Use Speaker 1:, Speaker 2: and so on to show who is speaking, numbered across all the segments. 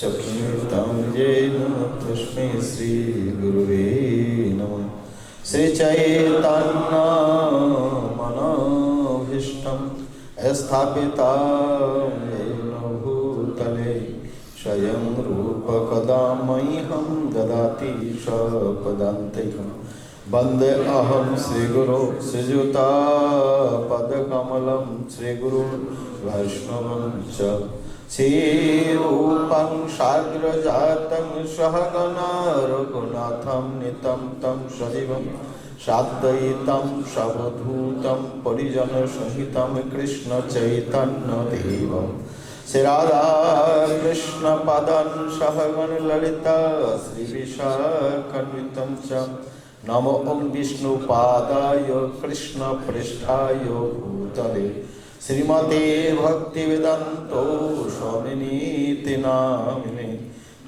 Speaker 1: चक्षुरुतं येन तस्मै श्रीगुरुवे नमः श्रीचैतन्यमनोभीष्टं स्थापितं भूतले स्वयं रूपकदा मह्यं ददाति स्वपदान्तिकम् वंदे अहं श्रीगुरो श्रीयुतापदकमलं श्रीगुरु वैष्णवं च श्रीरूपं साग्रजातं सहगना रघुनाथं नितं तं सजीवं साद्वैतं सवधूतं परिजनसहितं कृष्णचैतन्यदेवं श्रीराधाकृष्णपदं सहगणललिता श्रीविशाखन्वितं च नमो ॐ विष्णुपादाय कृष्णपृष्ठाय भूतले श्रीमते भक्तिवेदान्तो स्वामिनीति नामिने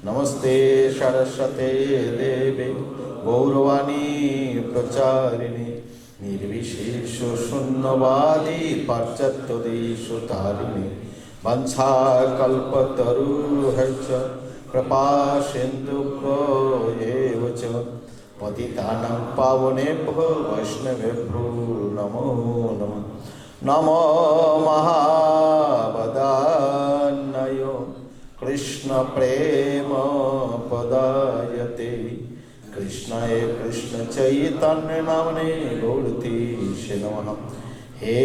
Speaker 1: नमस्ते सरस्वते देवे गौरवाणी प्रचारिणे निर्विशेषशून्यवादी पाश्चात्यदेशतारिणे वंशाकल्पतरुहैश्च कृपा सिन्धुभ्येव च पतितानां पावनेभ्यो वैष्णवेभ्यो नमो नमः नमो महावदान्नय कृष्णप्रेम पदायते कृष्णाय নমো মহাবদান্নয় কৃষ্ণপ্রেম পদায়তে কৃষ্ণায় কৃষ্ণ চৈতন্য নামনে গৌরতি সে নম হে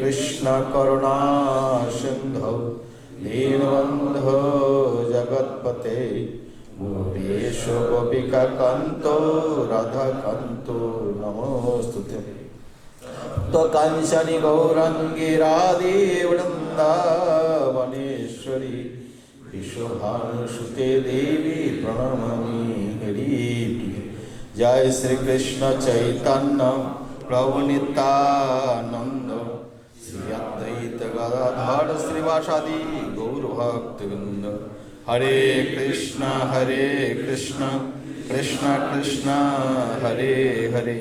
Speaker 1: কৃষ্ণ করুণা সিন্ধু দীনবন্ধ জগৎপতে গোপীশ গোপিকা কান্ত রাধা কান্ত নমস্তুতে തത്വകാഞ്ചനി ഗൗരംഗി രാധേ വൃന്ദാവനേശ്വരി വിശ്വഭാനുസുതേ ദേവി പ്രണമി ഹരി ജയ ശ്രീകൃഷ്ണ ചൈതന്യ പ്രഭു നിത്താനന്ദ ശ്രീ അദ്വൈത ഗദാധര ശ്രീവാസാദി ഗൗരഭക്തവൃന്ദ হরে কৃষ্ণ হরে কৃষ্ণ কৃষ্ণ কৃষ্ণ হরে হরে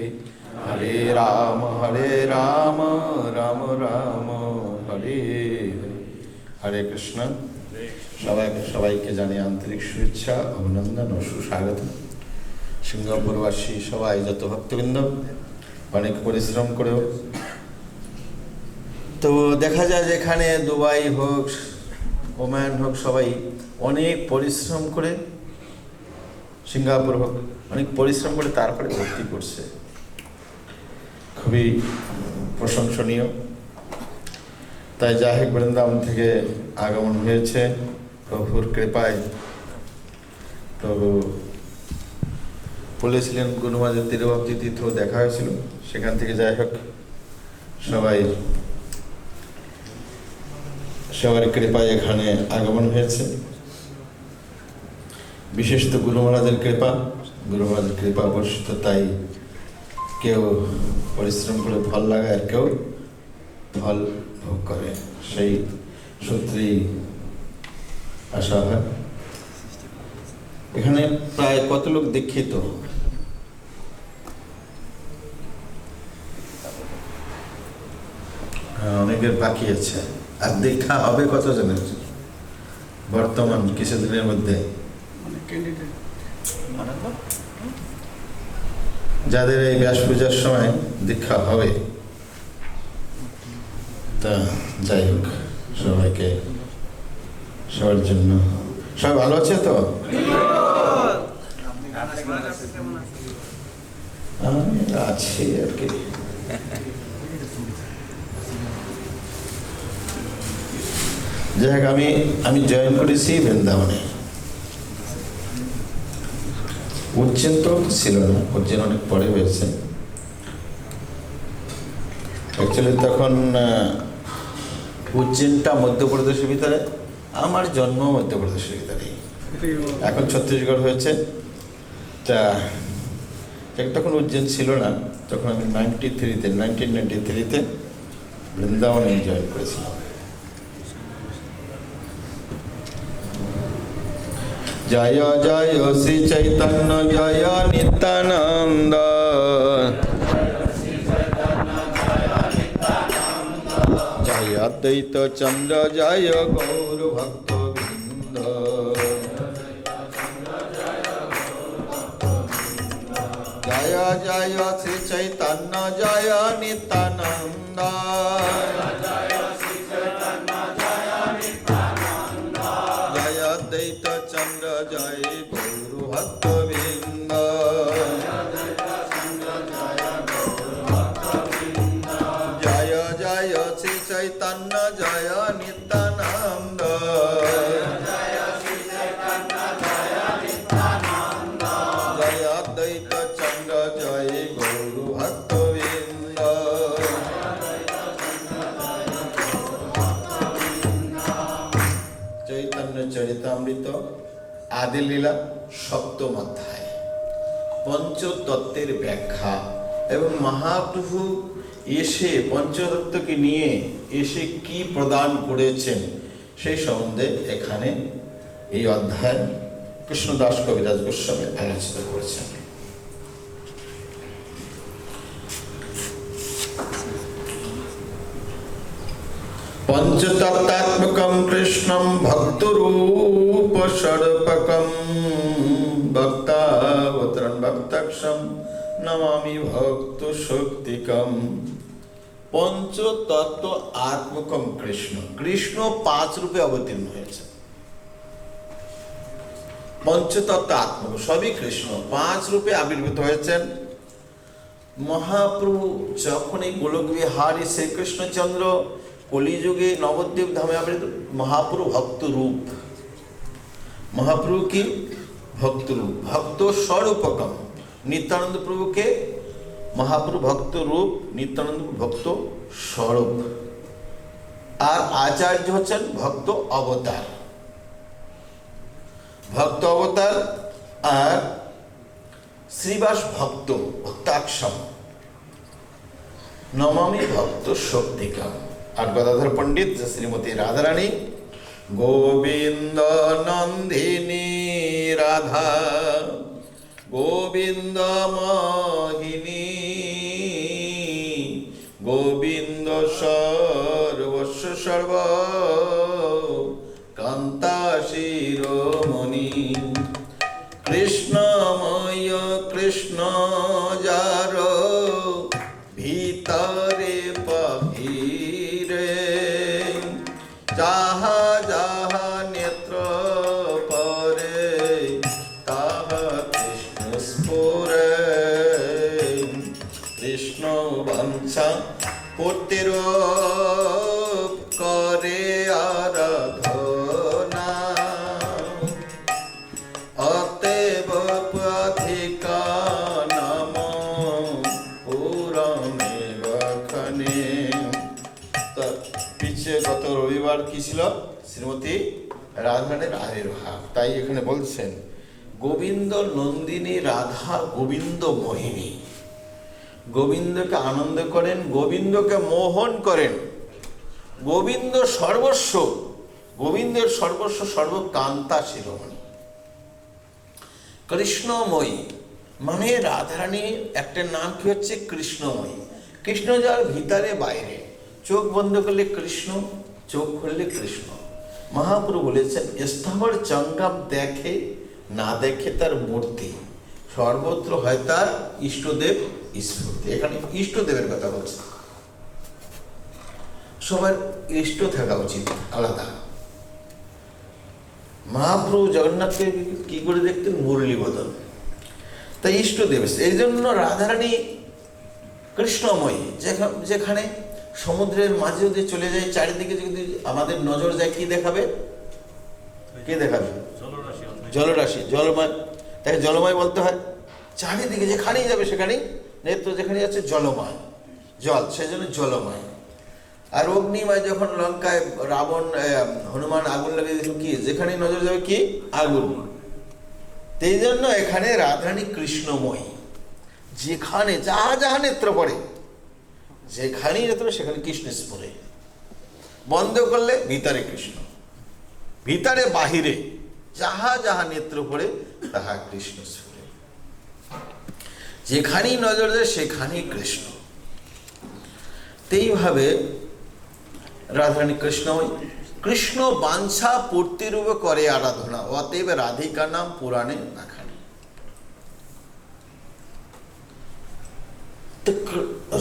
Speaker 1: কৃষ্ণ। সবাইকে সবাইকে জানি আন্তরিক শুভেচ্ছা, অভিনন্দন ও সুস্বাগত। সিঙ্গাপুরবাসী সবাই যত ভক্তবৃন্দ, অনেক পরিশ্রম করেও। তো দেখা যায় যে এখানে দুবাই হোক, ওমান হোক, সবাই অনেক পরিশ্রম করে সিঙ্গাপুর হোক, অনেক পরিশ্রম করে তারপরে ভর্তি করছে। খুবই প্রশংসনীয়। তাই যাই হোক, বৃন্দাবন থেকে আগমন হয়েছে। প্রভুর কৃপায় প্রভু বলেছিলেন গুণমাজের তিরুভাবতী তীর্থ দেখা হয়েছিল। সেখান থেকে যাই হোক, সবাই সবার কৃপায় এখানে আগমন হয়েছে। বিশেষ তো গুরু মহারাজের কৃপা গুরু মহারাজের কৃপা বর্ষিত, তাই কেউ পরিশ্রম করে ফল লাগায় আর কেউ ফল ভোগ করে। সেই সূত্রেই আসা হয়। এখানে প্রায় কত লোক দীক্ষিত? হ্যাঁ, অনেকের বাকি আছে। আর দীক্ষা হবে কত জনের বর্তমান কিছুদিনের মধ্যে? যাদের এই ব্যাস পূজার সময় দীক্ষা হবে, তা যাই হোক, সবাইকে সবার জন্য। সবাই ভালো আছে তো? আমি আছি আর কি। যাই হোক, আমি আমি জয়েন করেছি বৃন্দাবনে। উজ্জৈন তো ছিল না উজ্জৈন অনেক পরে হয়েছে। অ্যাকচুয়ালি তখন উজ্জৈনটা মধ্যপ্রদেশের ভিতরে, আমার জন্ম মধ্যপ্রদেশের ভিতরে। এখন ছত্তিশগড় হয়েছে। তা তখন উজ্জৈন ছিল না। তখন আমি নাইনটি থ্রিতে নাইনটিন নাইনটি থ্রিতে বৃন্দাবনে জয়েন করেছিলাম। जय जय श्री चैतन्य, जय नितानंद जय अद्वैत चंद्र, जय गौर भक्त जय जय श्री चैतन्य, जय नितानंद আদি লীলা, সপ্তম অধ্যায়। পঞ্চতত্ত্বের ব্যাখ্যা এবং মহাপ্রভু এসে পঞ্চতত্ত্বকে নিয়ে এসে কি প্রদান করেছেন সেই সম্বন্ধে এখানে এই অধ্যায় কৃষ্ণদাস কবিরাজ গোস্বামী আলোচনা করেছেন। কৃষ্ণম ভক্তরূপ ষড়পকম ভক্তাবতরণ ভক্তাক্ষম নমামি ভক্ত শক্তিকম পঞ্চতত্ত্ব আত্মকম কৃষ্ণ কৃষ্ণ পাঁচ রূপে অবতীর্ণ হয়েছে পঞ্চতত্ত্ব আত্মক সবই কৃষ্ণ পাঁচ রূপে আবির্ভূত হয়েছেন মহাপ্রভু যখন এই গোলক বিহারী শ্রীকৃষ্ণচন্দ্র কলিযুগে নবদ্বীপ ধামে আবির্ভূত মহাপ্রভু ভক্ত রূপ। মহাপ্রভু কি? ভক্ত রূপ। ভক্ত স্বরূপকম। নিত্যানন্দ প্রভুকে মহাপ্রভু ভক্ত রূপ, নিত্যানন্দ ভক্ত স্বরূপ। আর আচার্য হচ্ছেন ভক্ত অবতার। ভক্ত অবতার আর শ্রীবাস ভক্ত ভক্তাক্ষম। নমামি ভক্ত শক্তিকাম। আর গদাধর পণ্ডিত শ্রীমতী রাধারানী গোবিন্দ নন্দিনী রাধা গোবিন্দ গোবিন্দ সর্বস্ব সর্ব কান্তা শিরোমণি কৃষ্ণময় কৃষ্ণ কি ছিল? শ্রীমতী রাধারানের আবির্ভাব তাই এখানে বলছেন, গোবিন্দ নন্দিনী রাধা গোবিন্দ মোহিনী। গোবিন্দকে আনন্দ করেন, গোবিন্দকে মোহন করেন। গোবিন্দ সর্বস্ব, গোবিন্দের সর্বস্ব সর্বকান্তা শিরোমণি। কৃষ্ণময়ী মানে রাধারানীর একটা নাম কি হচ্ছে? কৃষ্ণময়ী। কৃষ্ণ যার ভিতরে বাইরে, চোখ বন্ধ করলে কৃষ্ণ চোখ খুললে কৃষ্ণ। মহাপ্রভু বলেছেন, স্থাবর চঙ্গাম দেখে, না দেখে তার মূর্তি। সর্বত্র হয় তার ইষ্টদেব স্ফূর্তি এখানে ইষ্টদেবের কথা বলছে। সবার ইষ্ট থাকা উচিত, আলাদা। মহাপ্রভু জগন্নাথকে কি করে দেখতেন? মুরলী বদন তাই ইষ্টদেব এই জন্য রাধারানী কৃষ্ণময়ী যেখা- যেখানে সমুদ্রের মাঝে যদি চলে যায়, চারিদিকে যদি আমাদের নজর যায়, কি দেখাবে? কে দেখাবে? জলরাশি, জলময়। তাকে জলময় বলতে হয়। চারিদিকে যেখানেই যাবে, সেখানেই, নেত্র যেখানে যাচ্ছে, জলময়। জল, সেজন্য জলময়। আর অগ্নিময় যখন লঙ্কায় রাবণ হনুমান আগুন লাগিয়ে দিয়েছিল, কি? যেখানে নজর যাবে, কি? আগুন। এই জন্য এখানে রাধারানী কৃষ্ণময়ী। যেখানে, যাহা যাহা নেত্র পড়ে যেখানেই নেত্র সেখানে কৃষ্ণ স্ফুরে। বন্ধ করলে ভিতরে কৃষ্ণ। ভিতরে, বাহিরে, যাহা যাহা নেত্র পড়ে তাহা কৃষ্ণ স্ফুরে। যেখানেই নজর দেয়, সেখানেই কৃষ্ণ। তো এইভাবে রাধারানী কৃষ্ণময়ী কৃষ্ণ বাঞ্ছা পূর্তিরূপে করে আরাধনা। অতএব রাধিকা নাম পুরাণে নাখানি তো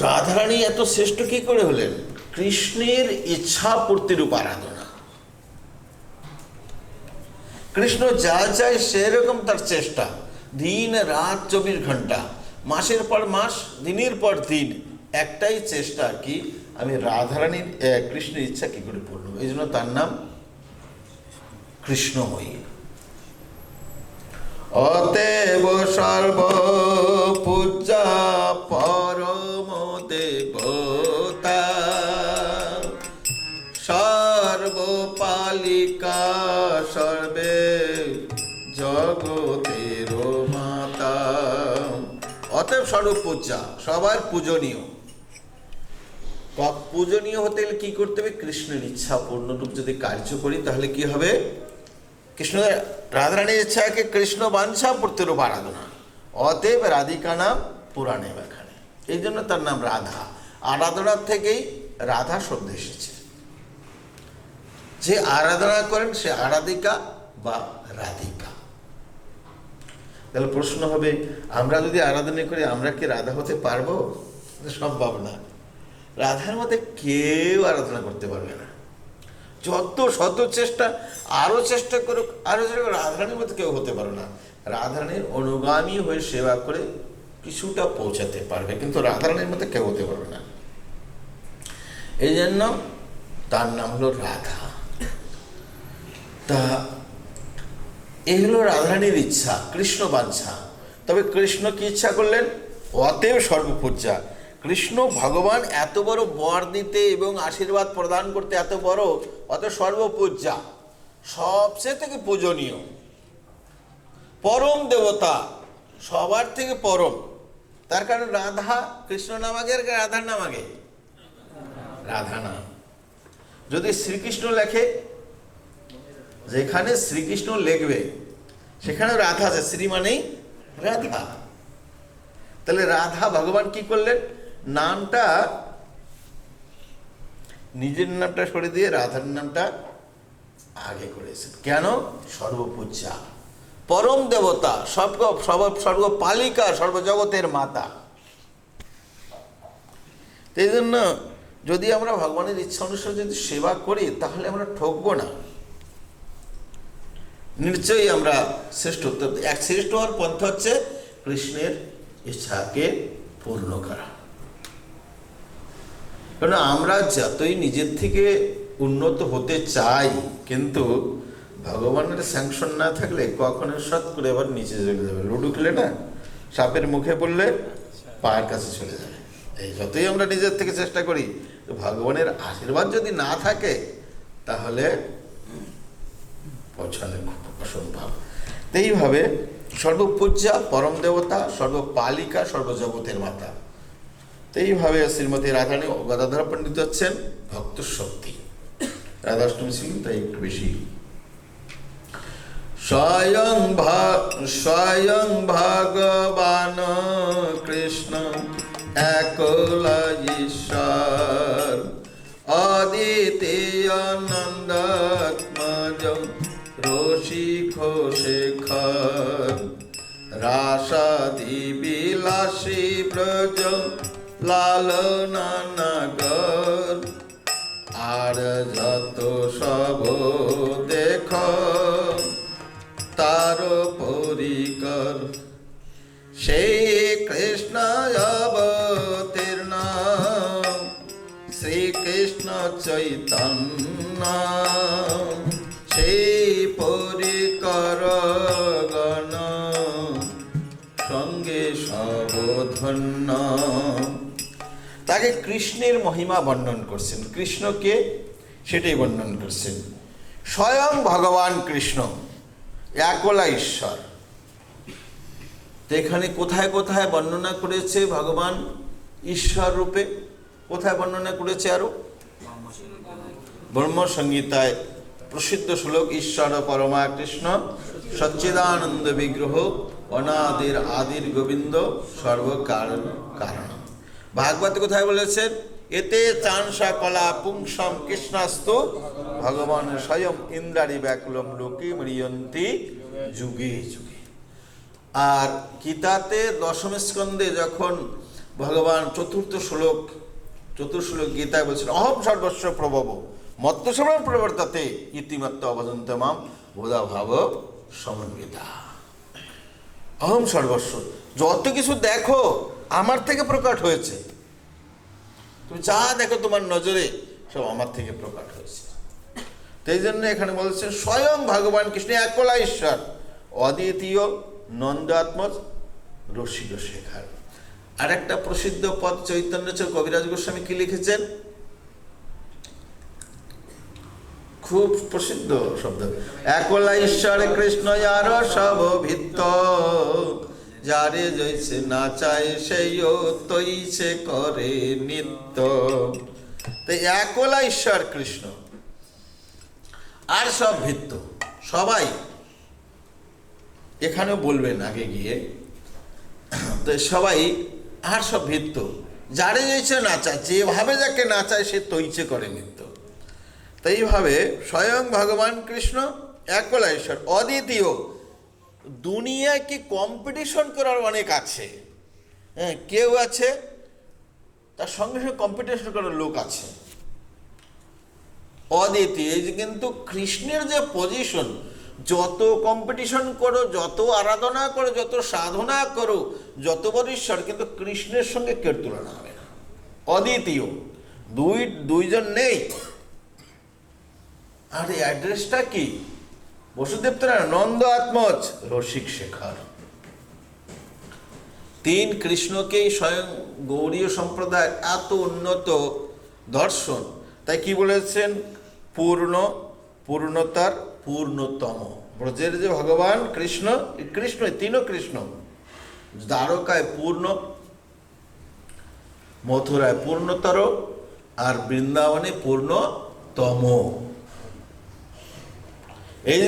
Speaker 1: রাধারানী এত শ্রেষ্ঠ কি করে হলেন? কৃষ্ণের ইচ্ছা পূর্তিরূপ আরাধনা। কৃষ্ণ যা চায় সেরকম তার চেষ্টা। দিন, রাত, চব্বিশ ঘণ্টা। মাসের পর মাস, দিনের পর দিন। একটাই চেষ্টা কি, আমি রাধারানীর কৃষ্ণের ইচ্ছা কি করে পূর্ণ এই জন্য তার নাম কৃষ্ণময়ী। অতএব সর্ব পূজা পরম দেবতা, সর্বপালিকা সর্বে জগতের মাতা। অতএব সর্বপূজা সবার পূজনীয়। পূজনীয় হতে গেলে কি করতে হবে? কৃষ্ণের ইচ্ছা পূর্ণরূপ যদি কার্য করি, তাহলে কি হবে? কৃষ্ণ রাধারানীর ইচ্ছাকে কৃষ্ণ বাঞ্ছা পূর্তিরূপ আরাধনা অতএব রাধিকা নাম পুরাণে এখানে এই জন্য তার নাম রাধা আরাধনার থেকেই রাধা শব্দ এসেছে যে আরাধনা করেন সে আরাধিকা বা রাধিকা তাহলে প্রশ্ন হবে আমরা যদি আরাধনা করি আমরা কি রাধা হতে পারব সম্ভব না রাধার মধ্যে কেউ আরাধনা করতে পারবে না যত শত চেষ্টা আরও চেষ্টা করুক আরও চেষ্টা রাধারানীর মধ্যে কেউ হতে পারে না। রাধারানীর অনুগামী হয়ে সেবা করে কিছুটা পৌঁছাতে পারবে, কিন্তু রাধারানীর মধ্যে কেউ হতে পারবে না। এই জন্য তার নাম হলো রাধা। তা এই হলো রাধারানীর ইচ্ছা, কৃষ্ণ বাঞ্ছা। তবে কৃষ্ণ কি ইচ্ছা করলেন? অতএব সর্বপূজা কৃষ্ণ ভগবান এত বড় বর দিতে এবং আশীর্বাদ প্রদান করতে এত বড়? অত সর্বপূজা সবচেয়ে থেকে পূজনীয়। পরম দেবতা। সবার থেকে পরম। তার কারণ রাধা কৃষ্ণ নাম আগে আর রাধার নাম আগে? রাধা নাম। যদি শ্রীকৃষ্ণ লেখে, যেখানে শ্রীকৃষ্ণ লেখবে সেখানে রাধা আছে। শ্রী মানেই রাধা। তাহলে রাধা ভগবান কি করলেন? নামটা নিজের নামটা সরে দিয়ে রাধার নামটা আগে করেছেন কেন? সর্বপূজা। পরম দেবতা, সর্ব সর্ব সর্বপালিকা সর্বজগতের মাতা। এই জন্য যদি আমরা ভগবানের ইচ্ছা অনুসারে যদি সেবা করি, তাহলে আমরা ঠকবো না। নিশ্চয়ই আমরা শ্রেষ্ঠ এক শ্রেষ্ঠ হওয়ার পন্থা হচ্ছে কৃষ্ণের ইচ্ছাকে পূর্ণ করা। কারণ আমরা যতই নিজের থেকে উন্নত হতে চাই, কিন্তু ভগবানের স্যাংশন না থাকলে কখনো সৎ করে আবার নিচে চলে যাবে। লুডু খেলে না, সাপের মুখে পড়লে পায়ের কাছে চলে যাবে। এই যতই আমরা নিজের থেকে চেষ্টা করি ভগবানের আশীর্বাদ যদি না থাকে, তাহলে পৌঁছানো খুব অসম্ভব। এইভাবে সর্বপূজা পরম দেবতা, সর্বপালিকা, সর্বজগতের মাতা। এইভাবে শ্রীমতী রাধারানী গদাধর পণ্ডিত হচ্ছেন, ভক্ত শক্তি। রাধাষ্টমী ছিল তাই একটু বেশি। স্বয়ং স্বয়ং ভগবান কৃষ্ণ একলা ঈশ্বর। অদিতীয় নন্দাত্মজ রসিক শেখর রাসাদি বিলাসী ব্রজ লালনানগর আর যত সব দেখ তার পরিকর। সেই কৃষ্ণ অবতীর্ণ শ্রীকৃষ্ণ চৈতন্য। সেই তাকে কৃষ্ণের মহিমা বর্ণন করছেন। কৃষ্ণকে সেটাই বর্ণন করছেন। স্বয়ং ভগবান কৃষ্ণ, একলা ঈশ্বর। তো এখানে কোথায় কোথায় বর্ণনা করেছে ভগবান ঈশ্বর রূপে? কোথায় বর্ণনা করেছে আরও? ব্রহ্ম সংগীতায় প্রসিদ্ধ শ্লোক, ঈশ্বর পরমা কৃষ্ণ, সচ্চিদানন্দ বিগ্রহ, অনাদির আদির গোবিন্দ, সর্বকারণ কারণ। ভাগবত কোথায় বলেছেন এতে চানসা কলা পুংসম কৃষ্ণাস্ত, ভগবান স্বয়ং ইন্দ্রারি ব্যাকুলম লোকে মরিয়ন্তি যুগে যুগে। আর গীতাতে দশম স্কন্ধে যখন ভগবান চতুর্থ শ্লোক চতুর্থ শ্লোক গীতায় বলছেন, অহম সর্বস্ব প্রভব মত্তসময় প্রবর্তাতে, ইতিমত্ত অবদন্ত মাম বোধা ভাব সমন্বিতা। অহম সর্বস্ব, যত কিছু দেখো আমার থেকে প্রকাট হয়েছে। তুমি যা দেখো তোমার নজরে, সব আমার থেকে প্রকাট হয়েছে। সেই জন্য এখানে বলছেন স্বয়ং ভগবান কৃষ্ণ, একলা ঈশ্বর। অদ্বিতীয় নন্দাত্মজ রসিক শেখার। আর একটা প্রসিদ্ধ পদ চৈতন্যচর কবিরাজ গোস্বামী কি লিখেছেন? খুব প্রসিদ্ধ শব্দ। একলা ঈশ্বর কৃষ্ণ যার সব ভিত্ত। যারে জৈছে না চায় সেই তৈছে করে নিত্য। তো একলা ঈশ্বর কৃষ্ণ, আর সব ভিত্ত সবাই এখানেও বলবেন আগে গিয়ে। তো সবাই, আর সব ভিত্ত যারে জৈছে না চায় যেভাবে যাকে না চায় সে তৈছে করে নিত্য। তো এইভাবে স্বয়ং ভগবান কৃষ্ণ একলা ঈশ্বর, অদ্বিতীয় দুনিয়ায় কি কম্পিটিশন করার অনেক আছে? হ্যাঁ কেউ আছে, তার সঙ্গে সঙ্গে কম্পিটিশন করার লোক আছে। যে কিন্তু কৃষ্ণের যে পজিশন যত কম্পিটিশন করো, যত আরাধনা করো, যত সাধনা করো, যত বড় কিন্তু কৃষ্ণের সঙ্গে কেউ তুলনা হবে না। অদ্বিতীয়, দুই, দুইজন নেই। আর এই অ্যাড্রেসটা কি? বসুদেব তো না নন্দ আত্মজ রসিক শেখর। তিন কৃষ্ণকেই স্বয়ং গৌরীয় সম্প্রদায় এত উন্নত দর্শন, তাই কি বলেছেন? পূর্ণ, পূর্ণতার পূর্ণতম। ব্রজের যে ভগবান কৃষ্ণ কৃষ্ণ তিনও কৃষ্ণ, দ্বারকায় পূর্ণ, মথুরায় পূর্ণতর আর বৃন্দাবনে পূর্ণতম। এই